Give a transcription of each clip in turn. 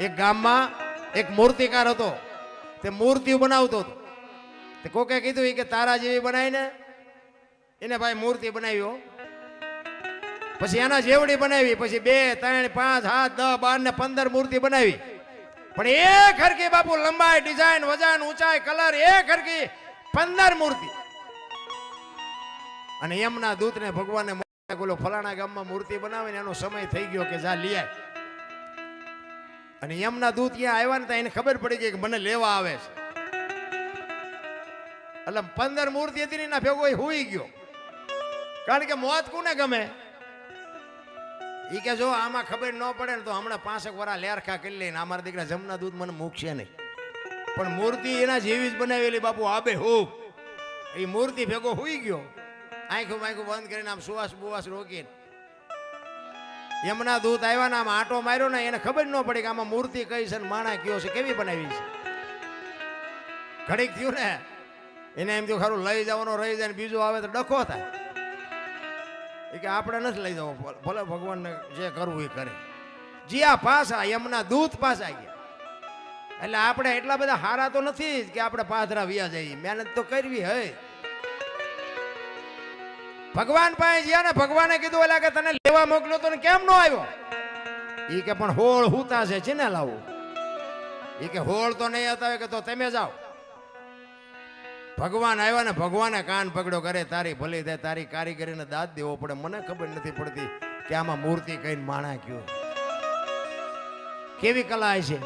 એક ગામમાં એક મૂર્તિકાર હતો. તે મૂર્તિઓ બનાવતો હતો. તે કોકે કીધું કે તારા જેવી બનાવીને એને ભાઈ મૂર્તિ બનાવી હો. પછી એના જેવડી બનાવી, પછી બે, ત્રણ, પાંચ, સાત, દસ, બાર ને પંદર મૂર્તિ બનાવી. પણ એક હરકી બાપુ લંબાઈ, ડિઝાઇન વજન ઊંચાઈ, કલર, એક હરકી પંદર મૂર્તિ. અને એમના દૂતને ભગવાને બોલો ફલાણા ગામમાં મૂર્તિ બનાવીને એનો સમય થઈ ગયો કે જા લઈ અને એમના દૂત ત્યાં આવ્યા ને એને ખબર પડી કે મને લેવા આવે છે. એટલે પંદર મૂર્તિ હતી ને ભેગો હુઈ ગયો. કારણ કે મોત કોને ગમે? એ કે જો આમાં ખબર ન પડે ને તો હમણાં પાંસેક વરા લેરખા કરી લઈને અમારા દીકરા જમના દૂધ મને મૂકશે નહીં. પણ મૂર્તિ એના જેવી જ બનાવેલી બાપુ આબે હું. એ મૂર્તિ ભેગો હોઈ ગયો. આંખું આંખું બંધ કરીને આમ સુવાસ બુવાસ રોકીને એમના દૂત આવ્યા ને આમ આટો માર્યો ને એને ખબર ન પડી કે આમાં મૂર્તિ કઈ છે ને માણા કયો છે, કેવી બનાવી છે. ઘડીક થયું ને એને એમ થયું ખરું, લઈ જવાનો રહી જાય બીજું આવે તો ડખો થાય. એ કે આપણે નથી લઈ જવો ભલે ભગવાનને જે કરવું એ કરે. જીયા પાછા એમના દૂત પાછા ગયા. એટલે આપણે એટલા બધા હારા તો નથી કે આપણે પાથરા વ્યા જઈએ. મહેનત તો કરવી હે. ભગવાન પાસે ગયા ને ભગવાને કીધું એટલે કે તને લેવા મોકલ્યો તો કેમ નો આવ્યો? ઈ કે પણ હોળ હુતા છે ને લાવું? એ કે હોળ તો નહીં હતા કે તો તમે જાઓ. ભગવાન આવ્યા ને ભગવાને કાન પકડ્યો કરે તારી ભલી થાય, તારી કારીગરીને દાદ દેવો પડે. મને ખબર નથી પડતી કે આમાં મૂર્તિ કઈ માણા કયો. કેવી કલા છે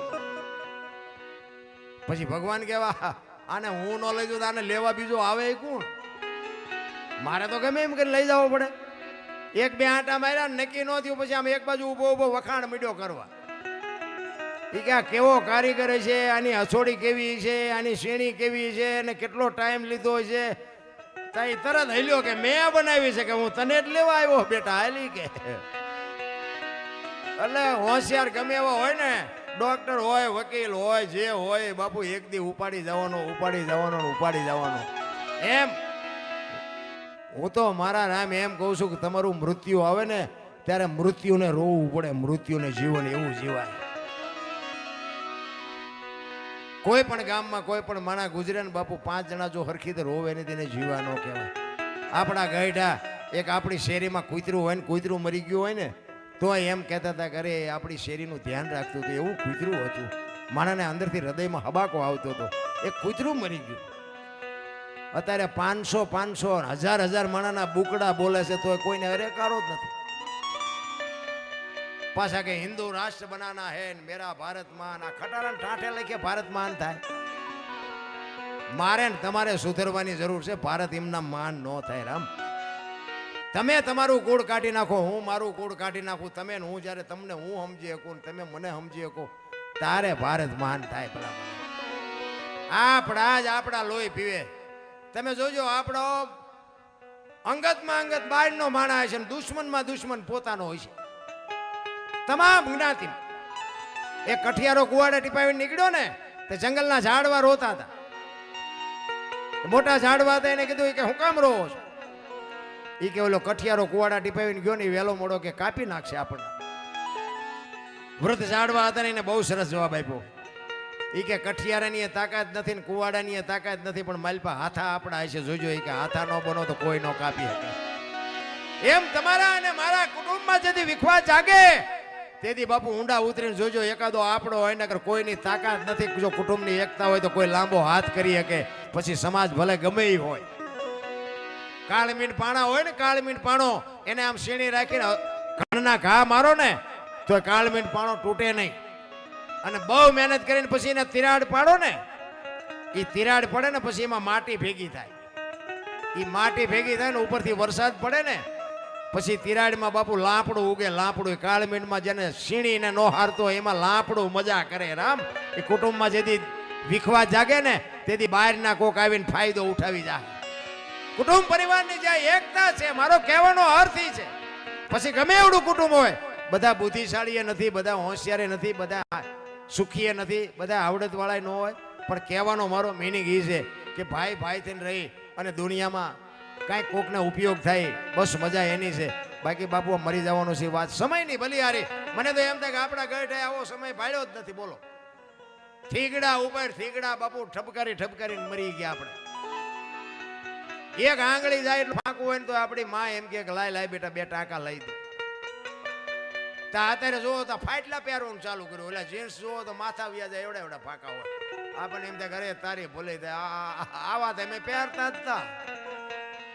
પછી ભગવાન કેવા આને હું ન લઈ જાઉં આને લેવા બીજો આવે એ કોણ? મારે તો ગમે એમ કરીને લઈ જવો પડે. એક બે આંટા માર્યા નક્કી ન થયું, પછી આમ એક બાજુ ઊભો ઊભો વખાણ મીડ્યો કરવા. એ કે આ કેવો કારીગર છે, આની હસોડી કેવી છે, આની શેણી કેવી છે, અને કેટલો ટાઈમ લીધો છે. તાઈ તરત હલ્યો કે મેં બનાવી છે કે હું તને જ લેવા આવ્યો, બેટા, હાલી કે. એટલે હોશિયાર ગમે એવો હોય ને, ડોક્ટર હોય, વકીલ હોય, જે હોય, બાપુ, એક દી ઉપાડી જવાનો ઉપાડી જવાનો ઉપાડી જવાનો. એમ. હું તો મારા નામ એમ કહું છું કે તમારું મૃત્યુ આવે ને, ત્યારે મૃત્યુને રોવું પડે, મૃત્યુને જીવન એવું જીવાય. કોઈ પણ ગામમાં કોઈ પણ માણા ગુજરે ને બાપુ પાંચ જણા જો હરખી તો રોવે ને તેને જીવા ન કહેવાય. આપણા ગઈઢા એક આપણી શેરીમાં કૂતરું હોય ને, કૂતરું મરી ગયું હોય ને તો એમ કહેતા હતા કે આપણી શેરીનું ધ્યાન રાખતું હતું, એવું કૂતરું હતું. માણાને અંદરથી હૃદયમાં હબાકો આવતો હતો. એક કૂતરું મરી ગયું. અત્યારે પાંચસો પાંચસો હજાર હજાર માણાના બુકડા બોલે છે તો કોઈને અરેકારો જ નથી. પાછા કે હિન્દુ રાષ્ટ્ર બનાના હે મેરા ભારત માન આ ખટારા ઠાઠે લખે ભારત માન થાય. મારે તમારે સુધરવાની જરૂર છે, ભારત એમના માન ન થાય રામ. તમે તમારું કુળ કાઢી નાખો, હું મારું કુળ કાઢી નાખું, તમે હું જ્યારે તમને હું સમજી શકું તમે મને સમજી શકો, તારે ભારત મહાન થાય આપણા જ આપણા લોહી પીવે. તમે જોજો, આપણો અંગતમાં અંગત બાળનો માણા છે દુશ્મનમાં દુશ્મન પોતાનો હોય છે. તમામ જ્ઞાતિ એ કઠિયારો કુવાડે ટીપાવી નીકળ્યો ને, તે જંગલના ઝાડવા રોતા હતા. મોટા ઝાડવા હતા, એને કીધું કે હું કામ રોવો છો? એ કે, ઓલો કઠિયારો કુવાડા ટીપાવીને ગયો ને વેલો મોડો કે કાપી નાખશે આપણને. વૃદ્ધ ઝાડવા હતા ને, એને બહુ સરસ જવાબ આપ્યો. ઈ કે કઠિયારાની તાકાત નથી ને કુવાડાની તાકાત નથી, પણ માલપા હાથા આપણા હશે. જોજો એ કે હાથા ન બનો તો કોઈ ન કાપી શકે. એમ તમારા અને મારા કુટુંબમાં જેથી વિખવા જાગે, તેથી બાપુ ઊંડા ઉતરીને જોજો, એકાદો આપણો હોય નકર કોઈની તાકાત નથી, જો કુટુંબની એકતા હોય તો કોઈ લાંબો હાથ કરી શકે, પછી સમાજ ભલે ગમે એ હોય. કાળમીન પાણા હોય ને કાળમીન પાણો, એને આમ શેણી રાખીને ઘણના ઘા મારો ને, તો કાળમીન પાણો તૂટે નહીં. અને બહુ મહેનત કરીને પછી એને તિરાડ પાડો ને એ તિરાડ પડે ને પછી એમાં માટી ભેગી થાય. એ માટી ભેગી થાય ને ઉપરથી વરસાદ પડે ને, પછી તિરાડમાં બાપુ લાપડું ઉગે, લાપડું. કાળમીનમાં જેને સીણીને નો હારતો એમાં લાપડું મજા કરે, રામ. એ કુટુંબમાં જેથી વિખવા જાગે ને, તેથી બહારના કોક આવીને ફાયદો ઉઠાવી જાય. કુટુંબ પરિવારની જે એકતા છે, મારો કહેવાનો અર્થ ઈ છે. પછી ગમે એવડું કુટુંબ હોય, બધા બુદ્ધિશાળી નથી, બધા હોશિયારે નથી, બધા સુખીએ નથી, બધા આવડત વાળા ન હોય, પણ કહેવાનો મારો મિનિંગ એ છે કે ભાઈ ભાઈ થઈને રહી અને દુનિયામાં કાંઈક કોકને ઉપયોગ થાય, બસ મજા એની છે. બાકી બાપુ મરી જવાનું છે વાત સમય નહીં, ભલી હારી. મને તો એમ થાય કે આપણા ગઢે આવો સમય ભાડ્યો જ નથી, બોલો. થીગડા ઉપર થીગડા, બાપુ, ઠપકારી, ઠપકારીને મરી ગયા આપણે. એક આંગળી જાય એટલે ફાંકવું હોય ને તો આપણી માં એમ કે લાય લાય બેટા, બે ટાંકા લઈ દે. તા અત્યારે જોવો તો ફાટલા પહેરવાનું ચાલુ કર્યું. એટલે જીન્સ જોવો તો માથા વ્યા જાય, એવડા એવડા ફાંકા હોય. આપણને એમ થાય ઘરે તારી ભૂલે આવા તો અમે પહેરતા જ હતા.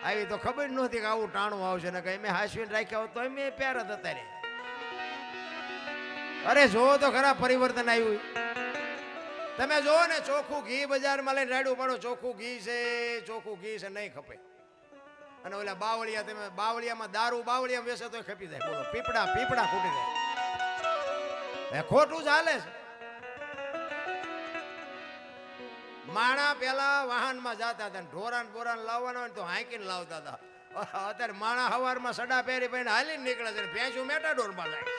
આવી તો ખબર નહોતી કે આવું ટાણું આવશે. ને કઈ મેં હાસવીને રાખ્યા હોત તો અમે પહેરત અત્યારે. અરે જોવો તો ખરા પરિવર્તન આવ્યું. તમે જોવો ને ચોખ્ખું ઘી બજારમાં લઈને રાડું પાડો. ચોખ્ખું ઘી છે, ચોખ્ખું ઘી છે, નહીં ખપે. અને ઓલા બાવળિયા તમે બાવળિયામાં દારૂ બાવળિયા વેસે તો ખેપી જાય. બોલો પીપડા પીપડા ખૂટી જાય. એ ખોટું ચાલે છે. માણા પેલા વાહનમાં જતા હતા ઢોરાન બોરાન લાવવાના હોય તો હાંકીને લાવતા હતા. અત્યારે માણા હવારમાં સડા પહેરી પહેરીને હાલીને નીકળે છે ભેંસું મેટાડોરમાં જાય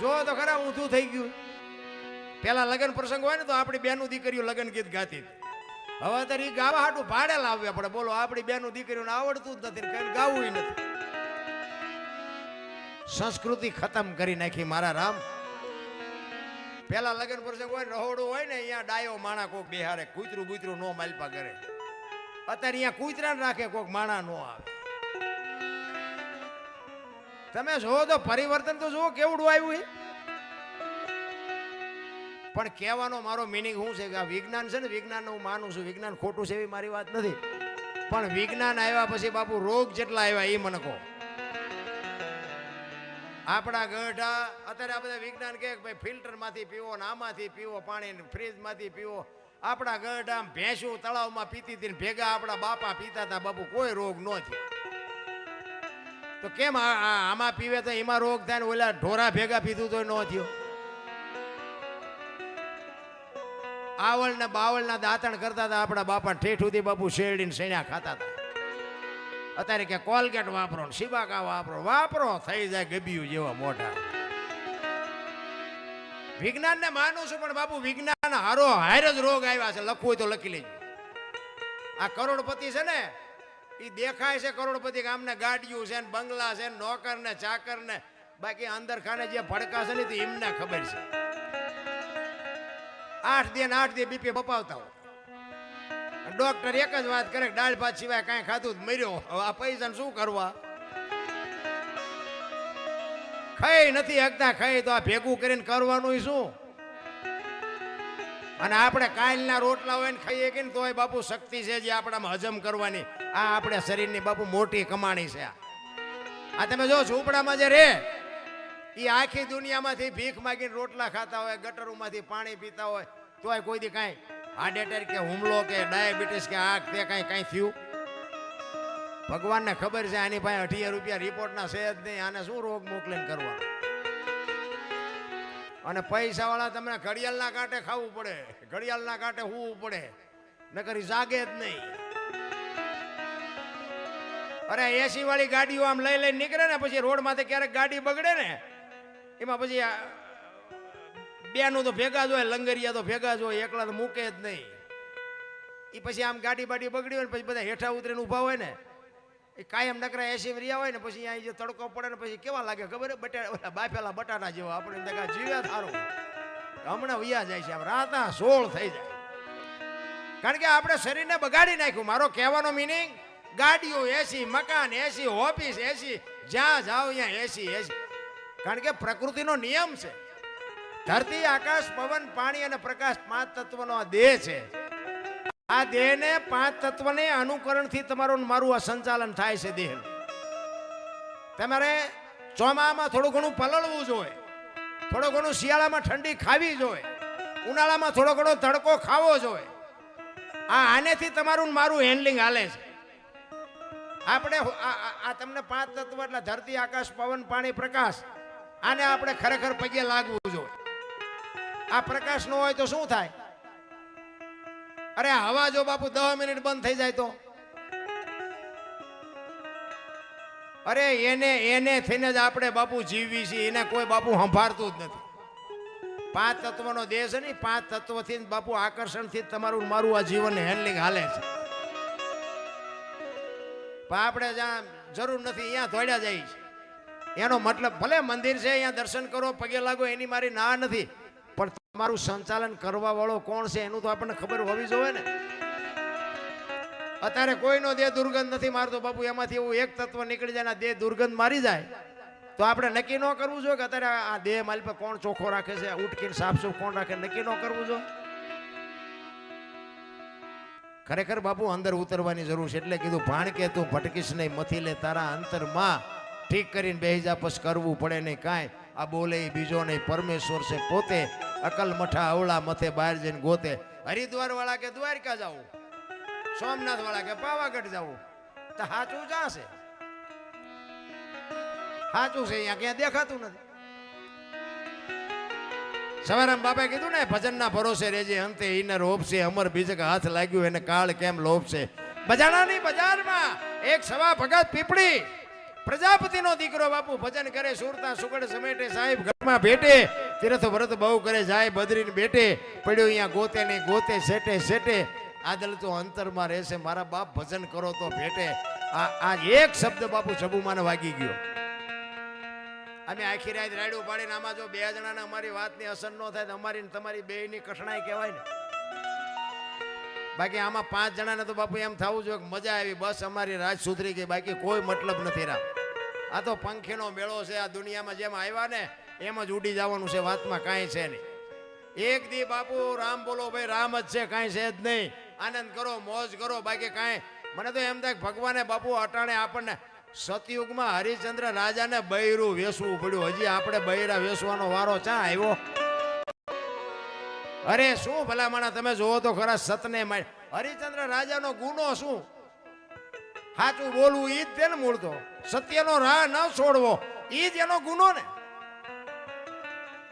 જો તો ખરા ઊંધું થઈ ગયું. પેલા લગ્ન પ્રસંગ હોય ને તો આપણી બેનું દીકરીઓ લગ્ન ગીત ગાતી હતી. હવે ઈ ગાવા હાટું ભાડે લાવવા પડે. બોલો, આપણી બેનું દીકરીઓને આવડતું જ નથી કઈ ગાવું નથી. સંસ્કૃતિ ખતમ કરી નાખી મારા રામ. પેલા લગ્ન પ્રસંગ હોય રહોડું હોય ને, અહીંયા ડાયો માણા કોક બિહારે કૂતરું બૂતરું નો માલપા કરે. અત્યારે અહીંયા કૂતરા રાખે કોક માણા નો આવે. તમે જોવો તો પરિવર્તન તો જુઓ કેવડું આવ્યું પણ કહેવાનો મારો મિનિંગ શું છે કે આ વિજ્ઞાન છે ને વિજ્ઞાન હું માનું છું. વિજ્ઞાન ખોટું છે એવી મારી વાત નથી. પણ વિજ્ઞાન આવ્યા પછી બાપુ રોગ જેટલા આવ્યા એ મને કહો. આપણા ગઢા, અત્યારે આ બધા વિજ્ઞાન કહે કે ભાઈ ફિલ્ટરમાંથી પીવો ને આમાંથી પીવો, પાણી ફ્રીજમાંથી પીવો. આપણા ગઢામ ભેંસું તળાવમાં પીતી હતી ભેગા આપણા બાપા પીતા હતા. બાપુ, કોઈ રોગ ન થયો. તો કેમ આમાં પીવે તો એમાં રોગ થાય ને ઓલા ઢોરા ભેગા પીધું તો ન થયો? આવળ ને બાવળ ના દાંતણ કરતા હતા, આપણા બાપા ઠેઠ સુધી બાપુ શેરડીને શેણ્યા ખાતા હતા. અત્યારે કે કોલગેટ વાપરો ને શિબાકા વાપરો વાપરો, થઈ જાય ગબિયું જેવા મોટા વિજ્ઞાન ને માનું છું, પણ બાપુ વિજ્ઞાન હારો હાર જ રોગ આવ્યા છે, લખવું હોય તો લખી લેજો. આ કરોડપતિ છે ને એ દેખાય છે કરોડપતિ કે આમને ગાડીઓ છે ને, બંગલા છે ને નોકર ને ચાકર ને બાકી અંદર ખાને જે ભડકા છે ને એમને ખબર છે. આઠ દે ને આઠ દે બીપી બપાવતા હોય. ડોક્ટર એક જ વાત કરે દાળ ભાત સિવાય કાંઈ ખાધું જ મર્યો. હવે આ પૈસાને શું કરવા? ખાઈ નથી હકતા ખાઈ તો આ ભેગું કરીને કરવાનું શું? અને આપણે કાલના રોટલા હોય ને ખાઈએ કે તોય બાપુ શક્તિ છે જે આપણામાં હજમ કરવાની. આ આપણે શરીરની બાપુ મોટી કમાણી છે આ. તમે જો ઝૂંપડામાં જે રે એ આખી દુનિયામાંથી ભીખ માગીને રોટલા ખાતા હોય, ગટરોમાંથી પાણી પીતા હોય, તોય કોઈ દી કાંઈ હાર્ટ એટેક કે હુમલો કે ડાયાબિટીસ કે આ તે કાંઈ કાંઈ થયું? ભગવાનને ખબર છે આની પાસે અઢીએ રૂપિયા રિપોર્ટના છે જ નહીં, આને શું રોગ મોકલીને કરવાનો? અને પૈસાવાળા તમને ઘડિયાળના કાંઠે ખાવું પડે, ઘડિયાળના કાંઠે હોવું પડે, નકર જાગે જ નહીં. અરે એસી વાળી ગાડીઓ આમ લઈ લઈને નીકળે ને, પછી રોડમાંથી ક્યારેક ગાડી બગડે ને એમાં પછી બેનું તો ભેગા જ હોય, લંગરિયા તો ભેગા જ હોય, એકલા તો મૂકે જ નહીં. એ પછી આમ ગાડી બાડી બગડી હોય ને પછી બધા હેઠા ઉતરીને ઊભા હોય ને, એ કાયમ નકરા એસી રહ્યા હોય ને પછી અહીં જે તડકો પડે ને પછી કેવા લાગે ખબર? બટા બાફેલા બટાટા જેવા આપણે જીવ્યા સારું હમણાં વૈયા જાય છે આમ રાતા સોળ થઈ જાય. કારણ કે આપણે શરીરને બગાડી નાખ્યું. મારો કહેવાનો મિનિંગ ગાડીઓ એસી, મકાન એસી ઓફિસ એસી, જ્યાં જાઓ ત્યાં એસી એસી. કારણ કે પ્રકૃતિનો નિયમ છે. ધરતી, આકાશ, પવન, પાણી અને પ્રકાશ પાંચ તત્વનો આ દેહ છે. આ દેહને પાંચ તત્વને અનુકરણથી તમારું મારું આ સંચાલન થાય છે દેહ તમારે ચોમામાં થોડું ઘણું પલળવું જોઈએ. થોડું ઘણું શિયાળામાં ઠંડી ખાવી જોઈએ. ઉનાળામાં થોડો ઘણો તડકો ખાવો જોઈએ. આ આનેથી તમારું મારું હેન્ડલિંગ હાલે છે. આપણે આ તમને પાંચ તત્વ એટલે ધરતી, આકાશ, પવન, પાણી, પ્રકાશ આને આપણે ખરેખર પગે લાગવું જોઈએ. આ પ્રકાશ ન હોય તો શું થાય? અરે હવા જો બાપુ દસ મિનિટ બંધ થઈ જાય તો? અરે એને એને થઈને જ આપણે બાપુ જીવી છીએ, એને કોઈ બાપુ સંભાળતું જ નથી. પાંચ તત્વનો દેહ છે ને પાંચ તત્વથી બાપુ આકર્ષણથી તમારું મારું આ જીવન હેન્ડલિંગ હાલે છે. પણ આપણે જ્યાં જરૂર નથી અહીંયા દોડ્યા જાય છે. એનો મતલબ ભલે મંદિર છે, અહીંયા દર્શન કરો, પગે લાગો, એની મારી ના નથી. પણ તમારું સંચાલન કરવા વાળો કોણ છે, એનું તો આપણને ખબર હોવી જોઈએ ને. અત્યારે કોઈનો દેહ દુર્ગંધ નથી મારતો બાપુ, એમાંથી એવું એક તત્વ નીકળી જાય દેહ દુર્ગંધ મારી જાય. તો આપણે નક્કી ન કરવું જોઈએ કે અત્યારે આ દેહ માલ પર કોણ ચોખ્ખો રાખે છે ઉટકીને સાફસૂફ કોણ રાખે, નક્કી ન કરવું જોઈએ. ખરેખર બાપુ, અંદર ઉતરવાની જરૂર છે, એટલે કીધું ભાણ કે તું ભટકીશ નહીં મથી લે તારા અંતરમાં ઠીક કરીને બેહી જા કરવું પડે નહીં કાંઈ. આ બોલે બીજો નહીં, પરમેશ્વર છે પોતે. અકલ મઠા અવળા મથે બહાર જઈને ગોતે. હરિદ્વાર વાળા કે દ્વારકા જાવું? સોમનાથ વાળા કે પાવાગઢ જાવું? તો સાચું જાશે. સાચું છે, અહીંયા ક્યાં દેખાતું નથી. સવારે બાપા કીધું ને, ભજનના ભરોસે રેજે અંતે ઇનર ઓપશે અમર બીજક હાથ લાગ્યું, એને કાળ કેમ લોપશે બજાણા નહીં બજારમાં એક સવા ભગત પીપળી પ્રજાપતિનો દીકરો બાપુ ભજન કરે, સુરતા સુગડ સમેટે, સાહેબ ઘરમાં ભેટે, તીરથ વ્રત બહુ કરે, જાય બદરીને બેટે, પડ્યો અહીંયા ગોતે ને ગોતે સેટે સેટે આદલ તો અંતરમાં રહેશે, મારા બાપ ભજન કરો તો ભેટે. આ આ એક શબ્દ બાપુ ચબુમાને વાગી ગયો. અમે આખી રાત રાયડું પાડીને આમાં જો બે જણાને અમારી વાતની અસર ન થાય તો અમારી તમારી બેયની કઠણાઈ કહેવાય ને. બાકી આમાં પાંચ જણાને તો બાપુ એમ થવું જોઈએ મજા આવી, બસ અમારી રાજ સુધરી ગઈ, બાકી કોઈ મતલબ નથી રા. આ તો પંખીનો મેળો છે, આ દુનિયામાં જેમ આવ્યા ને એમ જ ઉડી જવાનું છે, વાતમાં કાંઈ છે નહીં. એક દી બાપુ રામ બોલો, ભાઈ, રામ જ છે, કાંઈ છે જ નહીં. આનંદ કરો, મોજ કરો, બાકી કાંઈ. મને તો એમ થાય ભગવાને બાપુ અટાણે આપણને સતયુગમાં હરિચંદ્ર રાજાને બૈરું વેસવું પડ્યું. હજી આપણે બૈરા વેસવાનો વારો ચા આવ્યો? અરે શું ભલામણા, તમે જોવો તો ખરા સતને માય. હરિચંદ્ર રાજાનો ગુનો શું? સાચું બોલવું ઈ જ તેને મૂળ તો સત્યનો રાહ ન છોડવો, ઈ જ એનો ગુનો ને.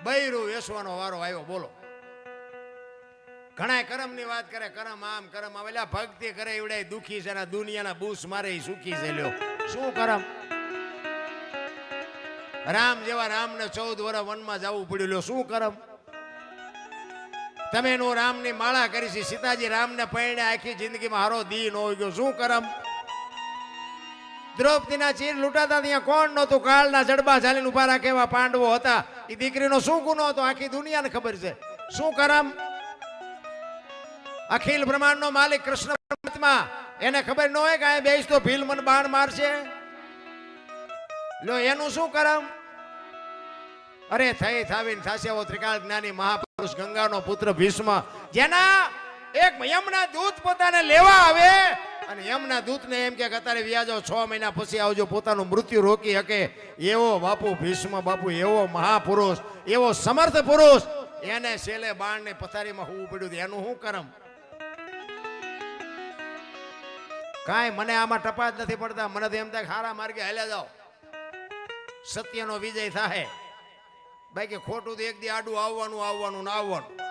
બૈરું વેસવાનો વારો આવ્યો, બોલો. ઘણા કરમની વાત કરે, કરમ આમ, કરમ આવે એટલે ભક્તિ કરે એવડે દુખી છે દુનિયાના બૂસ મારે સુખી છે, લ્યો. શું કરમ? રામ જેવા રામને ચૌદ વર્ષ વનમાં જવું પડ્યું, લ્યો. શું કરમ? તમે એનું રામની માળા કરી છે. સીતાજી રામને પૈણે આખી જિંદગીમાં હારો દી નો ગયો. શું કરમ? દ્રૌપદીના ચીર લૂંટાતા ત્યાં કોણ નહોતું? કાળના જડબા ચાલીને ઊભા રાખેવા પાંડવો હતા. એ દીકરીનો શું ગુનો હતો? આખી દુનિયાને ખબર છે. શું કરમ? અખિલ બ્રહ્માંડનો માલિક કૃષ્ણ પરમાત્મા. એને ખબર ન હોય કે આ બેસ તો ભીલ મન બાણ મારશે? લો, એનું શું કરમ? અરે થઈ, થાવીને સાસ્યાવો ત્રિકાળ જ્ઞાની મહાપુરુષ ગંગાનો પુત્ર ભીષ્મ, જેના એક યમના દૂત પોતાને લેવા આવે અને યમના દૂતને એમ કે અત્યારે વ્યાજો, છ મહિના પછી આવજો, પોતાનું મૃત્યુ રોકી શકે. એવો બાપુ ભીષ્મ, બાપુ, એવો મહાપુરુષ, એવો સમર્થ પુરુષ, એને છેલ્લે બાણની પથારીમાં હોવું પડ્યું. એનું શું કરમ? કાંઈ મને આમાં ટપા જ નથી પડતા. મને તો એમ થાય હારા માર્ગે હાલ્યા જાઓ. સત્યનો વિજય થાય બાકી ખોટું તો એક દી આડું આવવાનું આવવાનું ને આવવાનું.